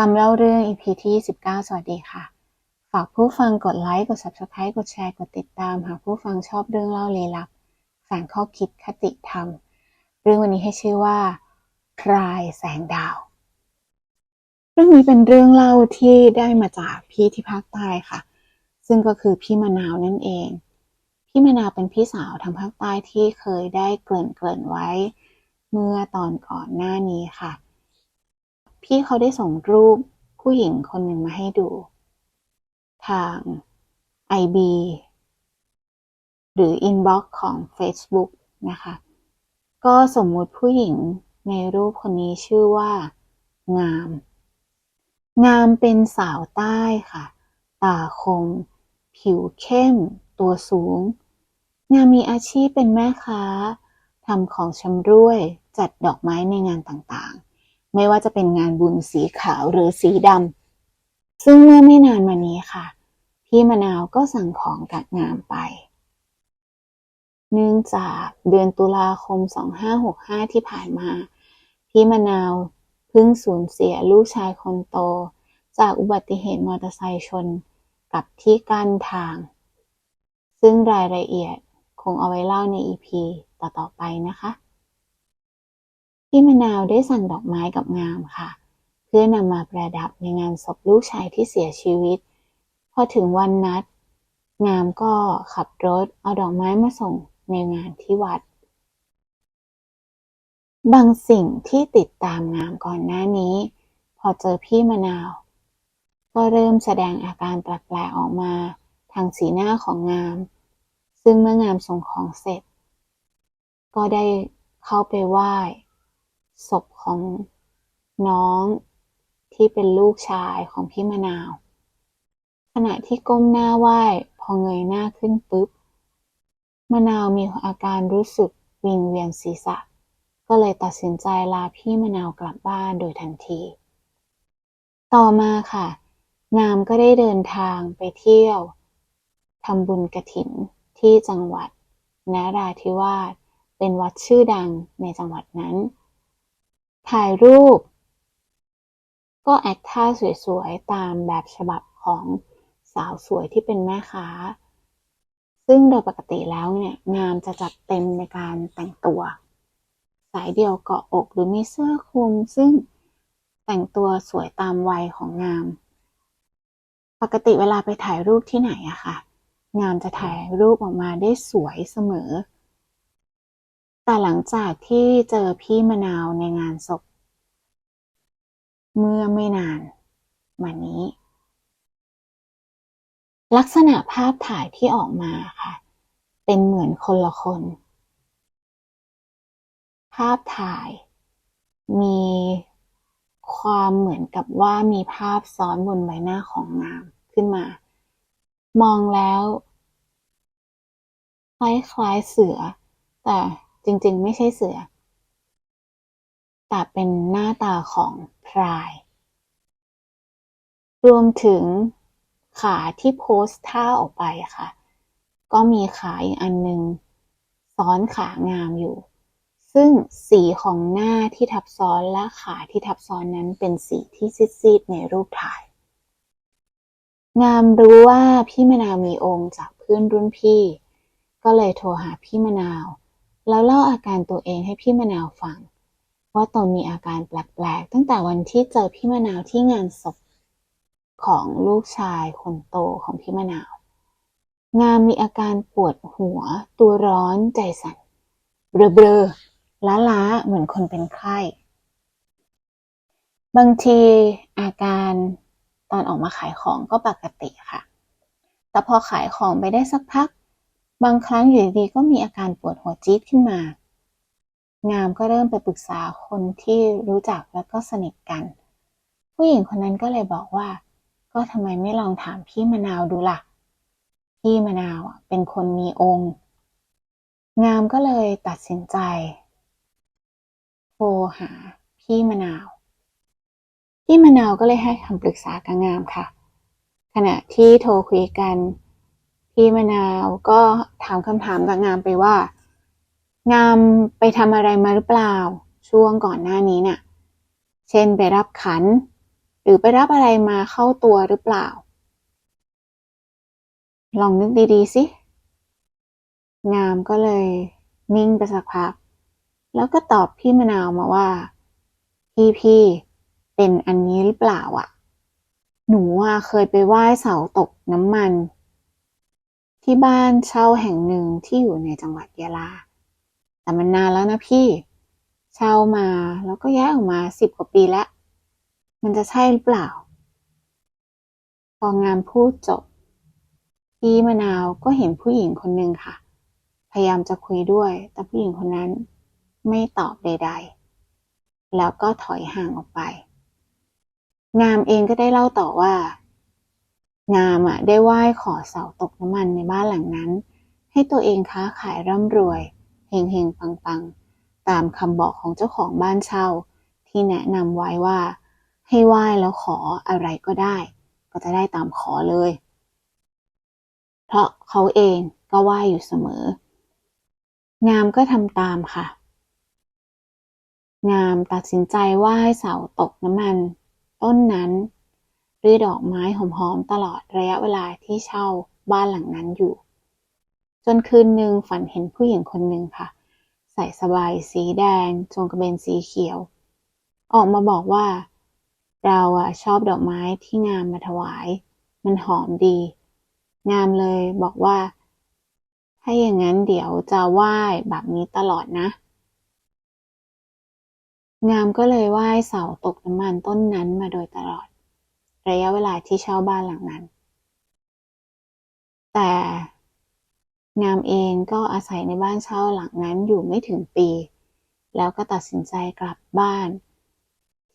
กำเล่าเรื่อง EP ที่ 19 สวัสดีค่ะ ฝากผู้ฟังกดไลค์ กด Subscribe กดแชร์ กดติดตาม หากผู้ฟังชอบเรื่องเล่าลี้ลับแฝงข้อคิดคติธรรม เรื่องวันนี้ให้ชื่อว่า พรายแสงดาว เรื่องนี้เป็นเรื่องเล่าที่ได้มาจากพี่ที่ภาคใต้ค่ะ ซึ่งก็คือพี่มะนาวนั่นเอง พี่มะนาวเป็นพี่สาวทางภาคใต้ที่เคยได้เกริ่นเกริ่นไว้ เมื่อตอนก่อนหน้านี้ค่ะ พี่เขาได้ส่งรูปผู้หญิงคนหนึ่งมาให้ดู ทาง IB หรือ Inbox ของ Facebook นะคะ ก็สมมุติผู้หญิงในรูปคนนี้ชื่อว่า งาม งามเป็นสาวใต้ค่ะ ตาคม ผิวเข้ม ตัวสูง งามมีอาชีพเป็นแม่ค้าทำของชำร่วยจัดดอกไม้ในงานต่างๆ ไม่ว่าจะเป็นงานบุญสีขาวหรือสีดำซึ่งเมื่อไม่นานมานี้ค่ะ พี่มะนาวก็สั่งของกับงามไป เนื่องจากเดือนตุลาคม 2565 ที่ผ่านมา พี่มะนาวเพิ่งสูญเสียลูกชายคนโต จากอุบัติเหตุมอเตอร์ไซค์ชนกับที่กั้นทาง ซึ่งรายละเอียดคงเอาไว้เล่าใน EP ต่อๆไปนะคะ พี่มะนาวได้สั่งดอกไม้กับงามค่ะ เพื่อนำมาประดับในงานศพลูกชายที่เสียชีวิต พอถึงวันนัด งามก็ขับรถเอาดอกไม้มาส่งในงานที่วัด บางสิ่งที่ติดตามงามก่อนหน้านี้ พอเจอพี่มะนาว ก็เริ่มแสดงอาการแปลกๆออกมาทางสีหน้าของงาม ซึ่งเมื่องามส่งของเสร็จ ก็ได้เข้าไปไหว้ ศพของน้องที่เป็นลูกชายของพี่มะนาว ขณะที่ก้มหน้าไหว้พอเงยหน้าขึ้นปุ๊บ มะนาวมีอาการรู้สึกวิงเวียนศีรษะ ก็เลยตัดสินใจลาพี่มะนาวกลับบ้านโดยทันที ต่อมาค่ะงามก็ได้เดินทางไปเที่ยวทำบุญกระถินที่จังหวัดนราธิวาสเป็นวัดชื่อดังในจังหวัดนั้น ถ่ายรูป ก็แอคท่าสวยๆ ตามแบบฉบับของสาวสวยที่เป็นแม่ค้า ซึ่งโดยปกติแล้วเนี่ย งามจะจัดเต็มในการแต่งตัว สายเดี่ยวเกาะอกหรือมีเสื้อคลุม ซึ่งแต่งตัวสวยตามวัยของงาม ปกติเวลาไปถ่ายรูปที่ไหนอะค่ะ งามจะถ่ายรูปออกมาได้สวยเสมอ แต่หลังจากที่เจอพี่มะนาวในงานศพ เมื่อไม่นานมานี้ ลักษณะภาพถ่ายที่ออกมาค่ะ เป็นเหมือนคนละคน ภาพถ่ายมีความเหมือนกับว่ามีภาพซ้อนบนใบหน้าของงามขึ้นมา มองแล้ว คล้ายๆเสือ แต่ จริงๆ ไม่ใช่เสือ แต่เป็นหน้าตาของพราย รวมถึงขาที่โพสท่าออกไปค่ะ ก็มีขาอีกอันหนึ่งซ้อนขางามอยู่ ซึ่งสีของหน้าที่ทับซ้อนและขาที่ทับซ้อนนั้นเป็นสีที่ซีดๆในรูปถ่าย งามรู้ว่าพี่มะนาวมีองค์จากเพื่อนรุ่นพี่ ก็เลยโทรหาพี่มะนาว แล้วเล่าอาการตัวเองให้พี่มะนาวฟัง ว่าตนมีอาการแปลกๆ ตั้งแต่วันที่เจอพี่มะนาวที่งานศพของลูกชายคนโตของพี่มะนาว งามมีอาการปวดหัว ตัวร้อนใจสั่นเบลอๆล้าๆ เหมือนคนเป็นไข้ บางทีอาการตอนออกมาขายของก็ปกติค่ะ แต่พอขายของไปได้สักพัก บางครั้งอยู่ดีๆก็มีอาการปวดหัวจี๊ดขึ้นมา งามก็เริ่มไปปรึกษาคนที่รู้จักแล้วก็สนิทกัน ผู้หญิงคนนั้นก็เลยบอกว่า ก็ทำไมไม่ลองถามพี่มะนาวดูล่ะ พี่มะนาวเป็นคนมีองค์ งามก็เลยตัดสินใจโทรหาพี่มะนาว พี่มะนาวก็เลยให้คำปรึกษากับงามค่ะ ขณะที่โทรคุยกัน พี่มะนาวก็ถามคำถามกับงามไปว่า งามไปทำอะไรมาหรือเปล่า ช่วงก่อนหน้านี้เนี่ยเช่นไปรับขันไปรือไปรับอะไรมาเข้าตัวหรือเปล่า ลองนึกดีๆสิ งามก็เลยนิ่งไปสักพัก แล้วก็ตอบพี่มะนาวมาว่า พี่พี่เป็นอันนี้หรือเปล่าอะหนูอะเคยไปไหว้เสาตกน้ำมัน ที่บ้านเช่าแห่งหนึ่งที่อยู่ในจังหวัดยะลา แต่มันนานแล้วนะพี่ เช่ามาแล้วก็ย้ายออกมาสิบกว่าปีแล้ว มันจะใช่หรือเปล่า พองามพูดจบ พี่มะนาวก็เห็นผู้หญิงคนหนึ่งค่ะ พยายามจะคุยด้วย แต่ผู้หญิงคนนั้นไม่ตอบใด ๆ แล้วก็ถอยห่างออกไป งามเองก็ได้เล่าต่อว่า งามอะได้ไหว้ขอเสาตกน้ำมันในบ้านหลังนั้น ให้ตัวเองค้าขายร่ำรวยเฮงเฮงปังปังๆ ตามคำบอกของเจ้าของบ้านเช่า ที่แนะนำไว้ว่า ให้ไหว้แล้วขออะไรก็ได้ ก็จะได้ตามขอเลย เพราะเขาเองก็ไหว้อยู่เสมอ งามก็ทำตามค่ะ งามตัดสินใจไหว้เสาตกน้ำมัน ต้นนั้น ด้วยดอกไม้หอมๆตลอดระยะเวลาที่เช่าบ้านหลังนั้นอยู่ จนคืนหนึ่งฝันเห็นผู้หญิงคนหนึ่งค่ะ ใส่สบายสีแดงจงกระเบนสีเขียว ออกมาบอกว่า เราอะชอบดอกไม้ที่งามมาถวาย มันหอมดี งามเลยบอกว่า ถ้าอย่างนั้นเดี๋ยวจะไหว้แบบนี้ตลอดนะ งามก็เลยไหว้เสาตกน้ำมันต้นนั้นมาโดยตลอด ระยะเวลาที่เช่าบ้านหลังนั้น แต่งามเองก็อาศัยในบ้านเช่าหลังนั้นอยู่ไม่ถึงปี แล้วก็ตัดสินใจกลับบ้าน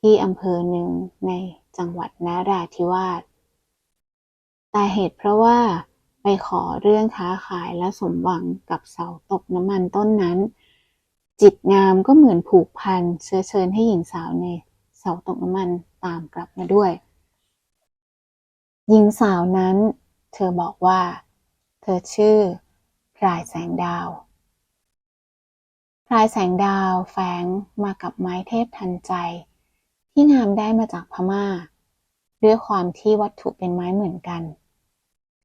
ที่อำเภอหนึ่งในจังหวัดนราธิวาสแต่เหตุเพราะว่าไปขอเรื่องค้าขายและสมหวังกับเสาตกน้ำมันต้นนั้น จิตงามก็เหมือนผูกพันเชื้อเชิญให้หญิงสาวในเสาตกน้ำมันตามกลับมาด้วย หญิงสาวนั้น เธอบอกว่า เธอชื่อพรายแสงดาวพรายแสงดาวแฝงมากับไม้เทพทันใจ ที่งามได้มาจากพม่า ด้วยความที่วัตถุเป็นไม้เหมือนกัน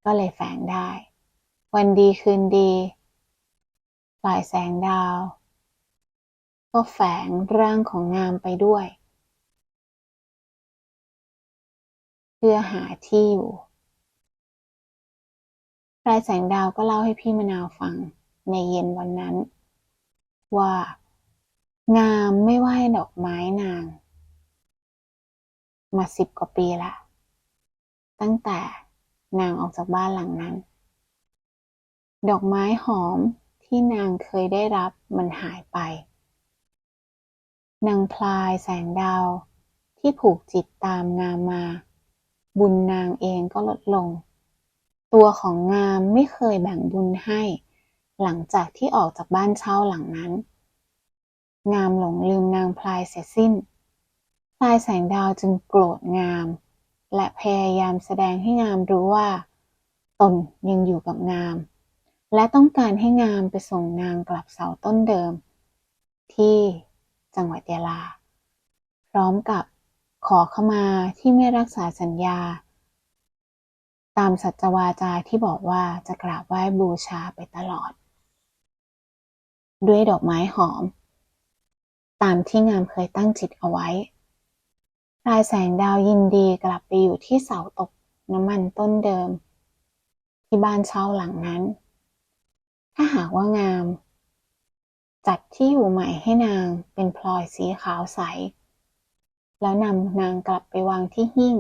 ก็เลยแฝงได้ วันดีคืนดีพลายแสงดาว ก็แฝงร่างของงามไปด้วย พื่อหาที่อยู่พลายแสงดาวก็เล่าให้พี่มะนาวฟังในเย็นวันนั้น ว่า งามไม่ไหวดอกไม้นาง มาสิบกว่าปีละ ตั้งแต่นางออกจากบ้านหลังนั้น ดอกไม้หอมที่นางเคยได้รับมันหายไป นางพลายแสงดาวที่ผูกจิตตามงามมา บุญนางเองก็ลดลง ตัวของงามไม่เคยแบ่งบุญให้ หลังจากที่ออกจากบ้านเช่าหลังนั้น งามหลงลืมนางพลายเสียสิ้นพลายแสงดาวจึงโกรธงาม และพยายามแสดงให้งามรู้ว่า ตนยังอยู่กับงาม และต้องการให้งามไปส่งนางกลับเสาต้นเดิม ที่จังหวัดยะลา พร้อมกับ ขอขมาที่ไม่รักษาสัญญา ตามสัจวาจาที่บอกว่าจะกราบไหว้บูชาไปตลอด ด้วยดอกไม้หอม ตามที่งามเคยตั้งจิตเอาไว้ลายแสงดาวยินดีกลับไปอยู่ที่เสาตกน้ำมันต้นเดิม ที่บ้านเช่าหลังนั้น ถ้าหากว่างาม จัดที่อยู่ใหม่ให้นางเป็นพลอยสีขาวใส แล้วนำนางกลับไปวางที่หิ้ง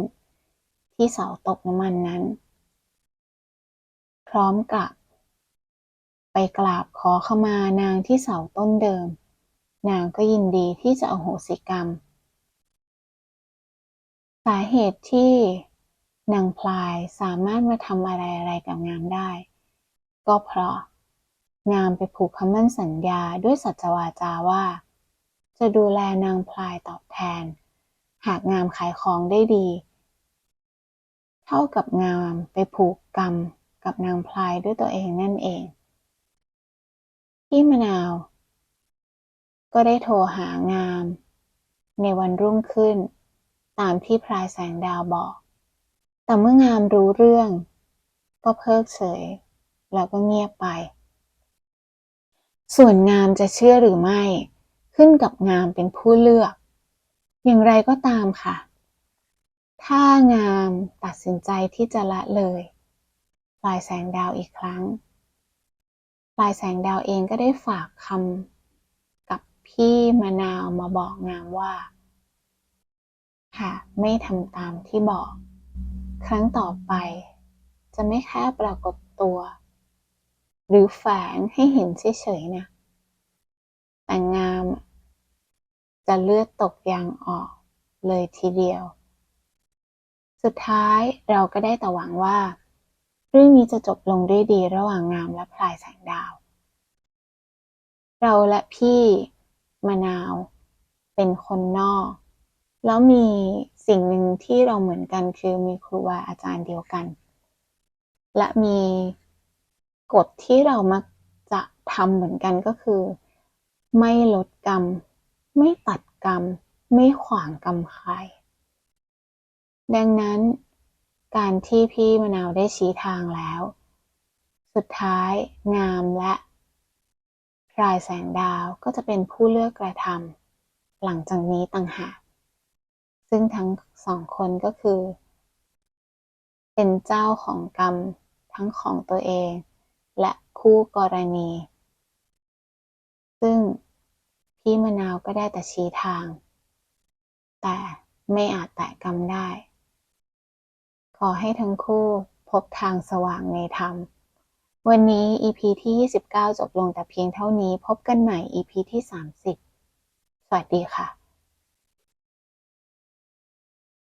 ที่เสาตกน้ำมันนั้น พร้อมกับ ไปกราบขอขมานางที่เสาต้นเดิม นางก็ยินดีที่จะอโหสิกรรม สาเหตุที่นางพลายสามารถมาทำอะไรอะไรกับงามได้ ก็เพราะงามไปผูกคำมั่นสัญญาด้วยสัจวาจาว่า จะดูแลนางพลายตอบแทน หากงามขายของได้ดี เท่ากับงามไปผูกกรรมกับนางพลายด้วยตัวเองนั่นเอง พี่มะนาว ก็ได้โทรหางาม ในวันรุ่งขึ้น ตามที่พลายแสงดาวบอก แต่เมื่องามรู้เรื่อง ก็เพิกเฉย แล้วก็เงียบไป ส่วนงามจะเชื่อหรือไม่ ขึ้นกับงามเป็นผู้เลือก อย่างไรก็ตามค่ะ ถ้างามตัดสินใจที่จะละเลยปลายแสงดาวอีกครั้งปลายแสงดาวเองก็ได้ฝากคำกับพี่มะนาวมาบอกงามว่าหากไม่ทำตามที่บอก ครั้งต่อไป จะไม่แค่ปรากฏตัว หรือแฝงให้เห็นเฉยๆนะแต่งาม จะเลือดตกยางออกเลยทีเดียว สุดท้ายเราก็ได้แต่หวังว่า เรื่องนี้จะจบลงด้วยดีระหว่างงามและพลายแสงดาว เราและพี่มะนาว เป็นคนนอก แล้วมีสิ่งหนึ่งที่เราเหมือนกันคือมีครูบาอาจารย์เดียวกัน และมีกฎที่เรามักจะทำเหมือนกันก็คือ ไม่ลดกรรม ไม่ตัดกรรม ไม่ขวางกรรมใคร ดังนั้น การที่พี่มะนาวได้ชี้ทางแล้ว สุดท้ายงามและพลายแสงดาวก็จะเป็นผู้เลือกกระทำหลังจากนี้ต่างหากซึ่งทั้งสองคนก็คือ เป็นเจ้าของกรรมทั้งของตัวเอง และคู่กรณี ซึ่ง พี่มะนาวก็ได้แต่ชี้ทาง แต่ไม่อาจแตะกรรมได้ ขอให้ทั้งคู่พบทางสว่างในธรรม วันนี้ EP ที่ 29 จบลงแต่เพียงเท่านี้พบกันใหม่ EP ที่ 30 สวัสดีค่ะ